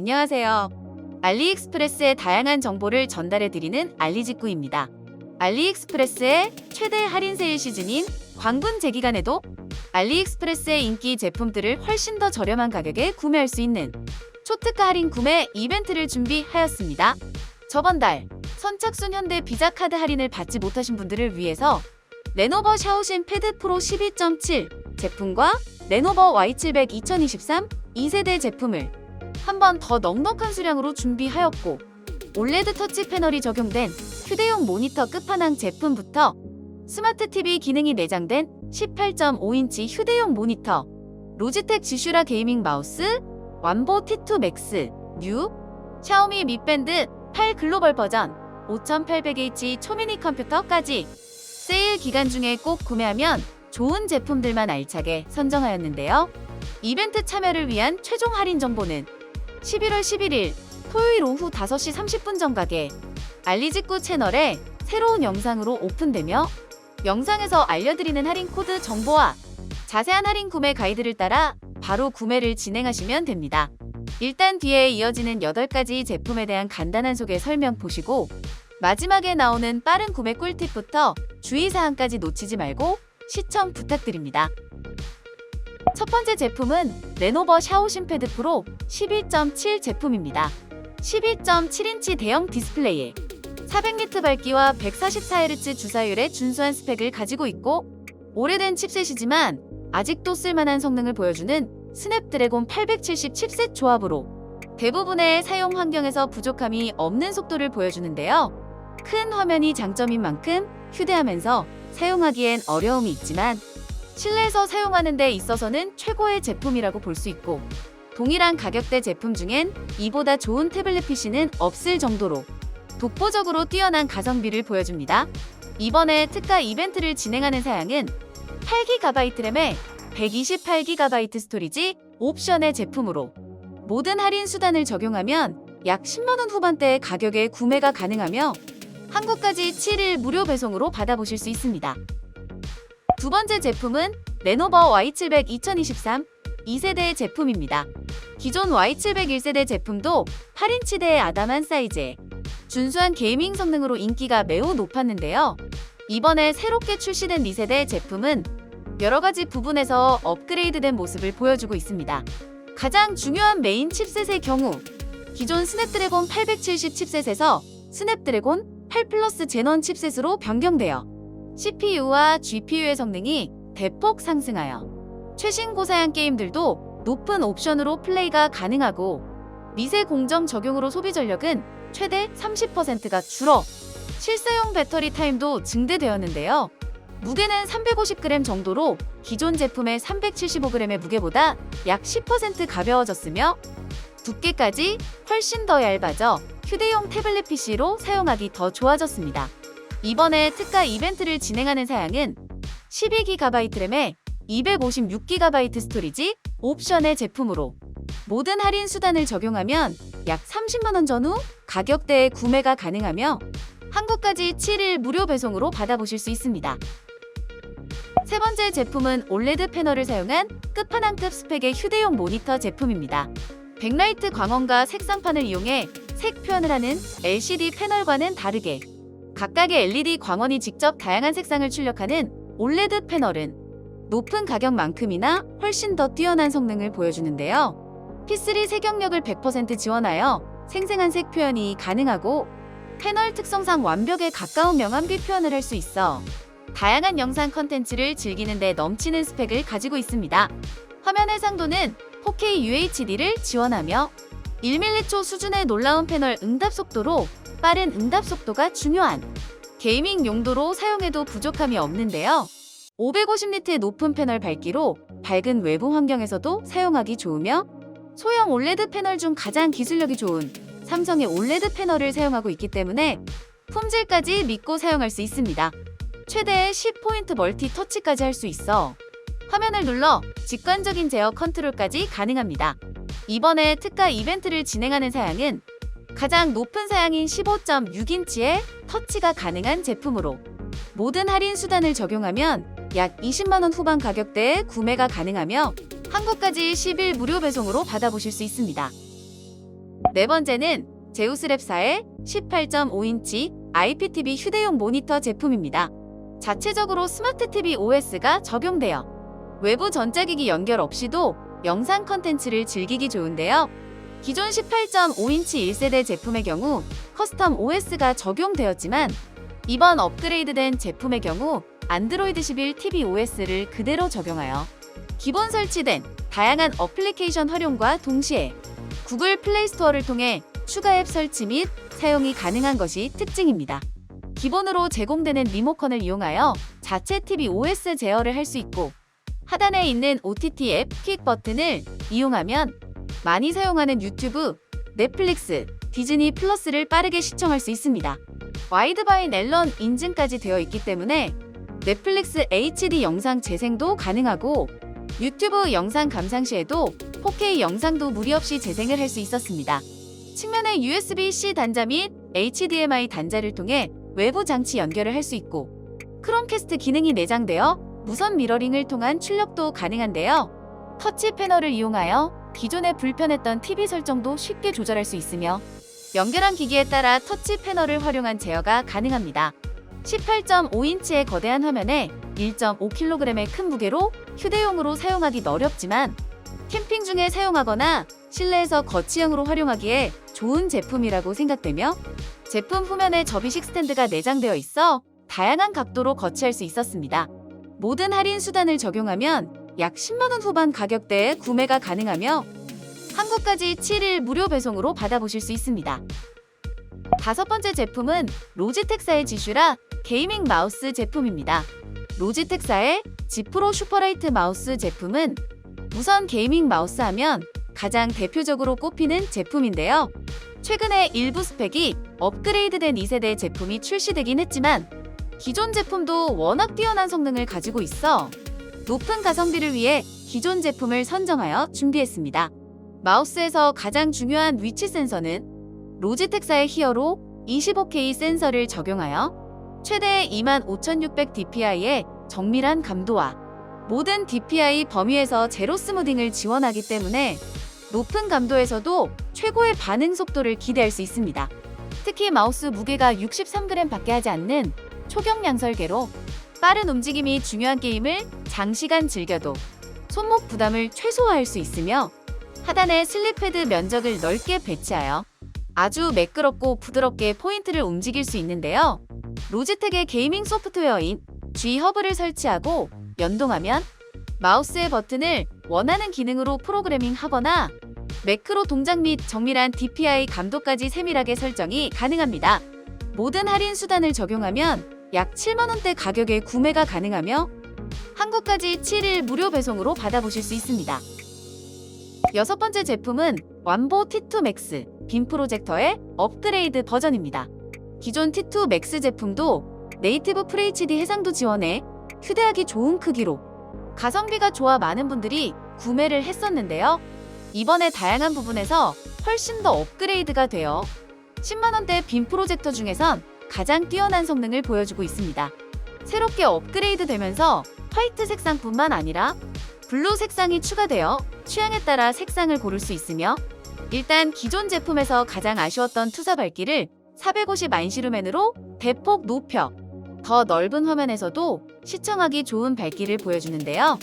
안녕하세요. 알리익스프레스의 다양한 정보를 전달해드리는 알리직구입니다. 알리익스프레스의 최대 할인 세일 시즌인 광분 제기간에도 알리익스프레스의 인기 제품들을 훨씬 더 저렴한 가격에 구매할 수 있는 초특가 할인 구매 이벤트를 준비하였습니다. 저번 달 선착순 현대 비자 카드 할인을 받지 못하신 분들을 위해서 레노버 샤오신 패드 프로 12.7 제품과 레노버 Y700 2023 2세대 제품을 한 번 더 넉넉한 수량으로 준비하였고 올레드 터치 패널이 적용된 휴대용 모니터 끝판왕 제품부터 스마트 TV 기능이 내장된 18.5인치 휴대용 모니터, 로지텍 지슈라 게이밍 마우스, 완보 T2 맥스, 뉴, 샤오미 미 밴드 8 글로벌 버전, 5800H 초미니 컴퓨터까지 세일 기간 중에 꼭 구매하면 좋은 제품들만 알차게 선정하였는데요. 이벤트 참여를 위한 최종 할인 정보는 11월 11일 토요일 오후 5시 30분 정각에 알리직구 채널에 새로운 영상으로 오픈되며 영상에서 알려드리는 할인 코드 정보와 자세한 할인 구매 가이드를 따라 바로 구매를 진행하시면 됩니다. 일단 뒤에 이어지는 8가지 제품에 대한 간단한 소개 설명 보시고 마지막에 나오는 빠른 구매 꿀팁부터 주의사항까지 놓치지 말고 시청 부탁드립니다. 첫 번째 제품은 레노버 샤오신 패드 프로 12.7 제품입니다. 12.7인치 대형 디스플레이에 400니트 밝기와 144Hz 주사율의 준수한 스펙을 가지고 있고 오래된 칩셋이지만 아직도 쓸만한 성능을 보여주는 스냅드래곤 870 칩셋 조합으로 대부분의 사용 환경에서 부족함이 없는 속도를 보여주는데요. 큰 화면이 장점인 만큼 휴대하면서 사용하기엔 어려움이 있지만 실내에서 사용하는 데 있어서는 최고의 제품이라고 볼 수 있고 동일한 가격대 제품 중엔 이보다 좋은 태블릿 PC는 없을 정도로 독보적으로 뛰어난 가성비를 보여줍니다. 이번에 특가 이벤트를 진행하는 사양은 8GB 램에 128GB 스토리지 옵션의 제품으로 모든 할인 수단을 적용하면 약 10만원 후반대의 가격에 구매가 가능하며 한국까지 7일 무료 배송으로 받아보실 수 있습니다. 두 번째 제품은 레노버 Y700 2023 2세대 제품입니다. 기존 Y700 1세대 제품도 8인치대의 아담한 사이즈에 준수한 게이밍 성능으로 인기가 매우 높았는데요. 이번에 새롭게 출시된 2세대 제품은 여러 가지 부분에서 업그레이드된 모습을 보여주고 있습니다. 가장 중요한 메인 칩셋의 경우 기존 스냅드래곤 870 칩셋에서 스냅드래곤 8 플러스 제넌 칩셋으로 변경되어 CPU와 GPU의 성능이 대폭 상승하여 최신 고사양 게임들도 높은 옵션으로 플레이가 가능하고 미세 공정 적용으로 소비 전력은 최대 30%가 줄어 실사용 배터리 타임도 증대되었는데요. 무게는 350g 정도로 기존 제품의 375g의 무게보다 약 10% 가벼워졌으며 두께까지 훨씬 더 얇아져 휴대용 태블릿 PC로 사용하기 더 좋아졌습니다. 이번에 특가 이벤트를 진행하는 사양은 12GB 램에 256GB 스토리지 옵션의 제품으로 모든 할인 수단을 적용하면 약 30만원 전후 가격대에 구매가 가능하며 한국까지 7일 무료 배송으로 받아보실 수 있습니다. 세 번째 제품은 올레드 패널을 사용한 끝판왕급 스펙의 휴대용 모니터 제품입니다. 백라이트 광원과 색상판을 이용해 색 표현을 하는 LCD 패널과는 다르게 각각의 LED 광원이 직접 다양한 색상을 출력하는 올레드 패널은 높은 가격만큼이나 훨씬 더 뛰어난 성능을 보여주는데요. P3 색영역을 100% 지원하여 생생한 색 표현이 가능하고 패널 특성상 완벽에 가까운 명암비 표현을 할 수 있어 다양한 영상 컨텐츠를 즐기는 데 넘치는 스펙을 가지고 있습니다. 화면 해상도는 4K UHD를 지원하며 1m초 수준의 놀라운 패널 응답 속도로 빠른 응답 속도가 중요한 게이밍 용도로 사용해도 부족함이 없는데요. 550니트의 높은 패널 밝기로 밝은 외부 환경에서도 사용하기 좋으며 소형 올레드 패널 중 가장 기술력이 좋은 삼성의 올레드 패널을 사용하고 있기 때문에 품질까지 믿고 사용할 수 있습니다. 최대 10포인트 멀티 터치까지 할 수 있어 화면을 눌러 직관적인 제어 컨트롤까지 가능합니다. 이번에 특가 이벤트를 진행하는 사양은 가장 높은 사양인 15.6인치의 터치가 가능한 제품으로 모든 할인 수단을 적용하면 약 20만원 후반 가격대에 구매가 가능하며 한국까지 10일 무료 배송으로 받아보실 수 있습니다. 네 번째는 제우스랩사의 18.5인치 IPTV 휴대용 모니터 제품입니다. 자체적으로 스마트 TV OS가 적용되어 외부 전자기기 연결 없이도 영상 컨텐츠를 즐기기 좋은데요. 기존 18.5인치 1세대 제품의 경우 커스텀 OS가 적용되었지만 이번 업그레이드된 제품의 경우 안드로이드 11 TV OS를 그대로 적용하여 기본 설치된 다양한 어플리케이션 활용과 동시에 구글 플레이 스토어를 통해 추가 앱 설치 및 사용이 가능한 것이 특징입니다. 기본으로 제공되는 리모컨을 이용하여 자체 TV OS 제어를 할 수 있고 하단에 있는 OTT 앱 퀵 버튼을 이용하면 많이 사용하는 유튜브, 넷플릭스, 디즈니 플러스를 빠르게 시청할 수 있습니다. 와이드바인 앨런 인증까지 되어 있기 때문에 넷플릭스 HD 영상 재생도 가능하고 유튜브 영상 감상 시에도 4K 영상도 무리 없이 재생을 할 수 있었습니다. 측면에 USB-C 단자 및 HDMI 단자를 통해 외부 장치 연결을 할 수 있고 크롬캐스트 기능이 내장되어 무선 미러링을 통한 출력도 가능한데요. 터치 패널을 이용하여 기존에 불편했던 TV 설정도 쉽게 조절할 수 있으며 연결한 기기에 따라 터치 패널을 활용한 제어가 가능합니다. 18.5인치의 거대한 화면에 1.5kg의 큰 무게로 휴대용으로 사용하기 어렵지만 캠핑 중에 사용하거나 실내에서 거치형으로 활용하기에 좋은 제품이라고 생각되며 제품 후면에 접이식 스탠드가 내장되어 있어 다양한 각도로 거치할 수 있었습니다. 모든 할인 수단을 적용하면 약 10만원 후반 가격대에 구매가 가능하며 한국까지 7일 무료 배송으로 받아보실 수 있습니다. 다섯 번째 제품은 로지텍사의 지슈라 게이밍 마우스 제품입니다. 로지텍사의 지프로 슈퍼라이트 마우스 제품은 무선 게이밍 마우스 하면 가장 대표적으로 꼽히는 제품인데요. 최근에 일부 스펙이 업그레이드된 2세대 제품이 출시되긴 했지만 기존 제품도 워낙 뛰어난 성능을 가지고 있어 높은 가성비를 위해 기존 제품을 선정하여 준비했습니다. 마우스에서 가장 중요한 위치 센서는 로지텍사의 히어로 25K 센서를 적용하여 최대 25,600dpi의 정밀한 감도와 모든 DPI 범위에서 제로 스무딩을 지원하기 때문에 높은 감도에서도 최고의 반응 속도를 기대할 수 있습니다. 특히 마우스 무게가 63g 밖에 하지 않는 초경량 설계로 빠른 움직임이 중요한 게임을 장시간 즐겨도 손목 부담을 최소화할 수 있으며 하단에 슬립패드 면적을 넓게 배치하여 아주 매끄럽고 부드럽게 포인트를 움직일 수 있는데요. 로지텍의 게이밍 소프트웨어인 G-허브를 설치하고 연동하면 마우스의 버튼을 원하는 기능으로 프로그래밍 하거나 매크로 동작 및 정밀한 DPI 감도까지 세밀하게 설정이 가능합니다. 모든 할인 수단을 적용하면 약 7만원대 가격에 구매가 가능하며 한국까지 7일 무료 배송으로 받아보실 수 있습니다. 여섯 번째 제품은 완보 T2 맥스 빔 프로젝터의 업그레이드 버전입니다. 기존 T2 맥스 제품도 네이티브 FHD 해상도 지원해 휴대하기 좋은 크기로 가성비가 좋아 많은 분들이 구매를 했었는데요. 이번에 다양한 부분에서 훨씬 더 업그레이드가 되어 10만원대 빔 프로젝터 중에선 가장 뛰어난 성능을 보여주고 있습니다. 새롭게 업그레이드 되면서 화이트 색상뿐만 아니라 블루 색상이 추가되어 취향에 따라 색상을 고를 수 있으며 일단 기존 제품에서 가장 아쉬웠던 투사 밝기를 450 안시루멘으로 대폭 높여 더 넓은 화면에서도 시청하기 좋은 밝기를 보여주는데요.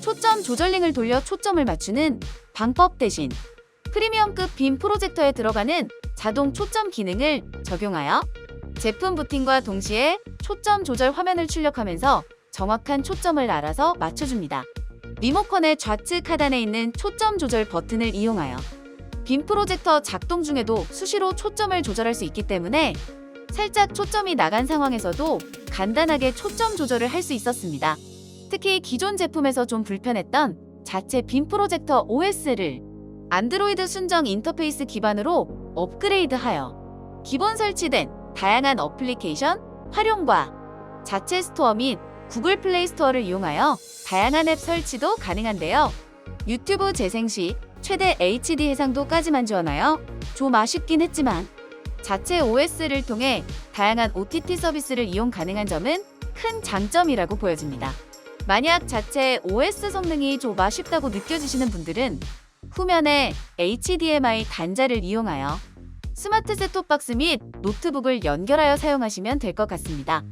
초점 조절링을 돌려 초점을 맞추는 방법 대신 프리미엄급 빔 프로젝터에 들어가는 자동 초점 기능을 적용하여 제품 부팅과 동시에 초점 조절 화면을 출력하면서 정확한 초점을 알아서 맞춰줍니다. 리모컨의 좌측 하단에 있는 초점 조절 버튼을 이용하여 빔 프로젝터 작동 중에도 수시로 초점을 조절할 수 있기 때문에 살짝 초점이 나간 상황에서도 간단하게 초점 조절을 할 수 있었습니다. 특히 기존 제품에서 좀 불편했던 자체 빔 프로젝터 OS를 안드로이드 순정 인터페이스 기반으로 업그레이드하여 기본 설치된 다양한 어플리케이션 활용과 자체 스토어 및 구글 플레이 스토어를 이용하여 다양한 앱 설치도 가능한데요. 유튜브 재생 시 최대 HD 해상도까지만 지원하여 좀 아쉽긴 했지만 자체 OS를 통해 다양한 OTT 서비스를 이용 가능한 점은 큰 장점이라고 보여집니다. 만약 자체 OS 성능이 좀 아쉽다고 느껴지시는 분들은 후면에 HDMI 단자를 이용하여 스마트 셋톱박스 및 노트북을 연결하여 사용하시면 될 것 같습니다.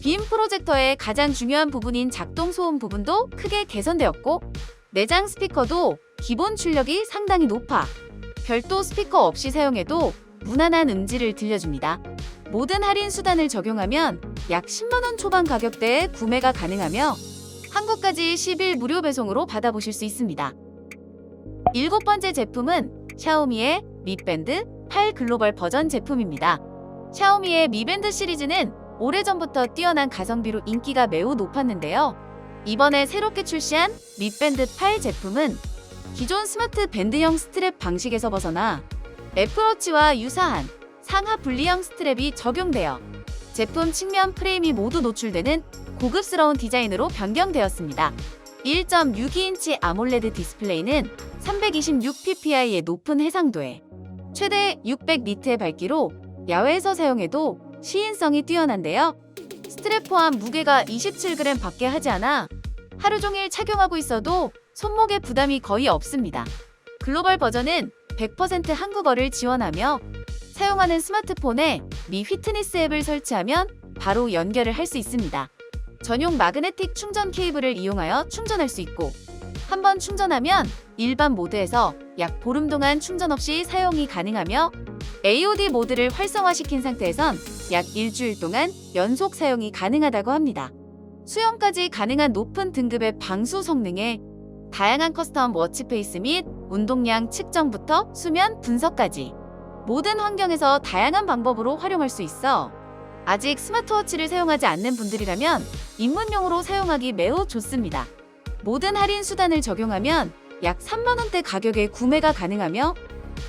빔 프로젝터의 가장 중요한 부분인 작동 소음 부분도 크게 개선되었고 내장 스피커도 기본 출력이 상당히 높아 별도 스피커 없이 사용해도 무난한 음질을 들려줍니다. 모든 할인 수단을 적용하면 약 10만원 초반 가격대에 구매가 가능하며 한국까지 10일 무료 배송으로 받아보실 수 있습니다. 일곱 번째 제품은 샤오미의 미밴드 8 글로벌 버전 제품입니다. 샤오미의 미밴드 시리즈는 오래전부터 뛰어난 가성비로 인기가 매우 높았는데요. 이번에 새롭게 출시한 미밴드 8 제품은 기존 스마트 밴드형 스트랩 방식에서 벗어나 애플워치와 유사한 상하 분리형 스트랩이 적용되어 제품 측면 프레임이 모두 노출되는 고급스러운 디자인으로 변경되었습니다. 1.62인치 아몰레드 디스플레이는 326ppi의 높은 해상도에 최대 600니트의 밝기로 야외에서 사용해도 시인성이 뛰어난데요. 스트랩 포함 무게가 27g 밖에 하지 않아 하루 종일 착용하고 있어도 손목에 부담이 거의 없습니다. 글로벌 버전은 100% 한국어를 지원하며 사용하는 스마트폰에 미 휘트니스 앱을 설치하면 바로 연결을 할 수 있습니다. 전용 마그네틱 충전 케이블을 이용하여 충전할 수 있고 한 번 충전하면 일반 모드에서 약 보름 동안 충전 없이 사용이 가능하며 AOD 모드를 활성화시킨 상태에선 약 일주일 동안 연속 사용이 가능하다고 합니다. 수영까지 가능한 높은 등급의 방수 성능에 다양한 커스텀 워치페이스 및 운동량 측정부터 수면 분석까지 모든 환경에서 다양한 방법으로 활용할 수 있어 아직 스마트워치를 사용하지 않는 분들이라면 입문용으로 사용하기 매우 좋습니다. 모든 할인 수단을 적용하면 약 3만 원대 가격에 구매가 가능하며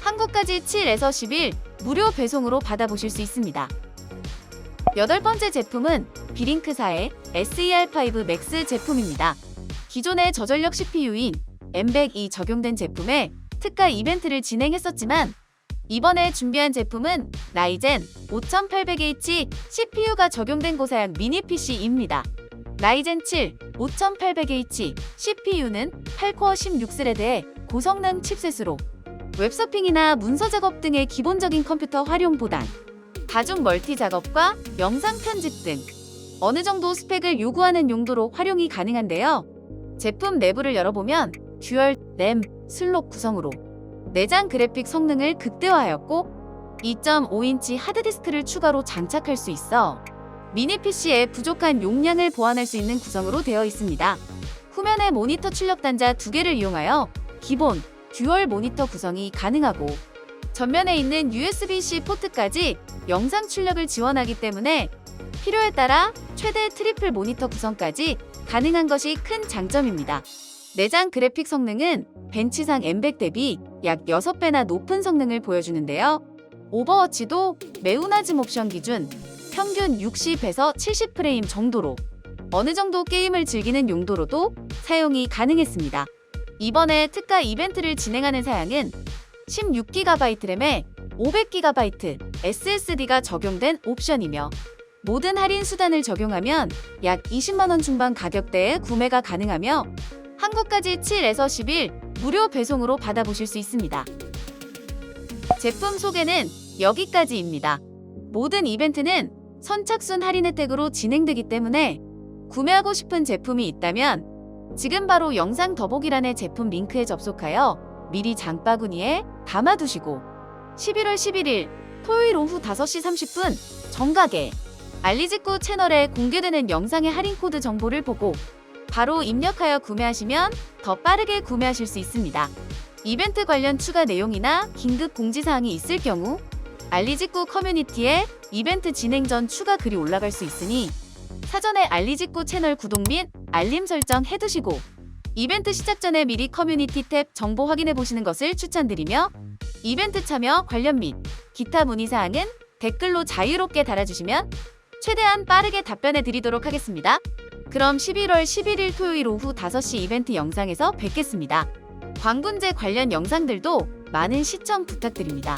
한국까지 7에서 10일 무료 배송으로 받아보실 수 있습니다. 여덟 번째 제품은 비링크사의 SER5 맥스 제품입니다. 기존의 저전력 CPU인 M100이 적용된 제품에 특가 이벤트를 진행했었지만 이번에 준비한 제품은 라이젠 5800H CPU가 적용된 고사양 미니 PC입니다. 라이젠 7 5800H CPU는 8코어 16스레드의 고성능 칩셋으로 웹서핑이나 문서 작업 등의 기본적인 컴퓨터 활용 보단 다중 멀티 작업과 영상 편집 등 어느 정도 스펙을 요구하는 용도로 활용이 가능한데요. 제품 내부를 열어보면 듀얼 램 슬롯 구성으로 내장 그래픽 성능을 극대화하였고 2.5인치 하드디스크를 추가로 장착할 수 있어 미니 PC의 부족한 용량을 보완할 수 있는 구성으로 되어 있습니다. 후면에 모니터 출력 단자 두 개를 이용하여 기본 듀얼 모니터 구성이 가능하고 전면에 있는 USB-C 포트까지 영상 출력을 지원하기 때문에 필요에 따라 최대 트리플 모니터 구성까지 가능한 것이 큰 장점입니다. 내장 그래픽 성능은 벤치상 M100 대비 약 6배나 높은 성능을 보여주는데요. 오버워치도 매우 낮은 옵션 기준 평균 60에서 70프레임 정도로 어느 정도 게임을 즐기는 용도로도 사용이 가능했습니다. 이번에 특가 이벤트를 진행하는 사양은 16GB 램에 500GB SSD가 적용된 옵션이며 모든 할인 수단을 적용하면 약 20만원 중반 가격대에 구매가 가능하며 한국까지 7에서 10일 무료 배송으로 받아보실 수 있습니다. 제품 소개는 여기까지입니다. 모든 이벤트는 선착순 할인 혜택으로 진행되기 때문에 구매하고 싶은 제품이 있다면 지금 바로 영상 더보기란의 제품 링크에 접속하여 미리 장바구니에 담아두시고 11월 11일 토요일 오후 5시 30분 정각에 알리직구 채널에 공개되는 영상의 할인 코드 정보를 보고 바로 입력하여 구매하시면 더 빠르게 구매하실 수 있습니다. 이벤트 관련 추가 내용이나 긴급 공지사항이 있을 경우 알리직구 커뮤니티에 이벤트 진행 전 추가 글이 올라갈 수 있으니 사전에 알리직구 채널 구독 및 알림 설정 해두시고 이벤트 시작 전에 미리 커뮤니티 탭 정보 확인해 보시는 것을 추천드리며 이벤트 참여 관련 및 기타 문의사항은 댓글로 자유롭게 달아주시면 최대한 빠르게 답변해 드리도록 하겠습니다. 그럼 11월 11일 토요일 오후 5시 이벤트 영상에서 뵙겠습니다. 광분제 관련 영상들도 많은 시청 부탁드립니다.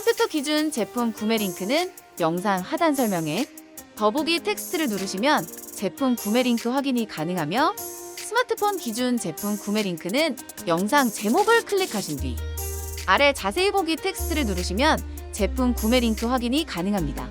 컴퓨터 기준 제품 구매 링크는 영상 하단 설명에 더보기 텍스트를 누르시면 제품 구매 링크 확인이 가능하며 스마트폰 기준 제품 구매 링크는 영상 제목을 클릭하신 뒤 아래 자세히 보기 텍스트를 누르시면 제품 구매 링크 확인이 가능합니다.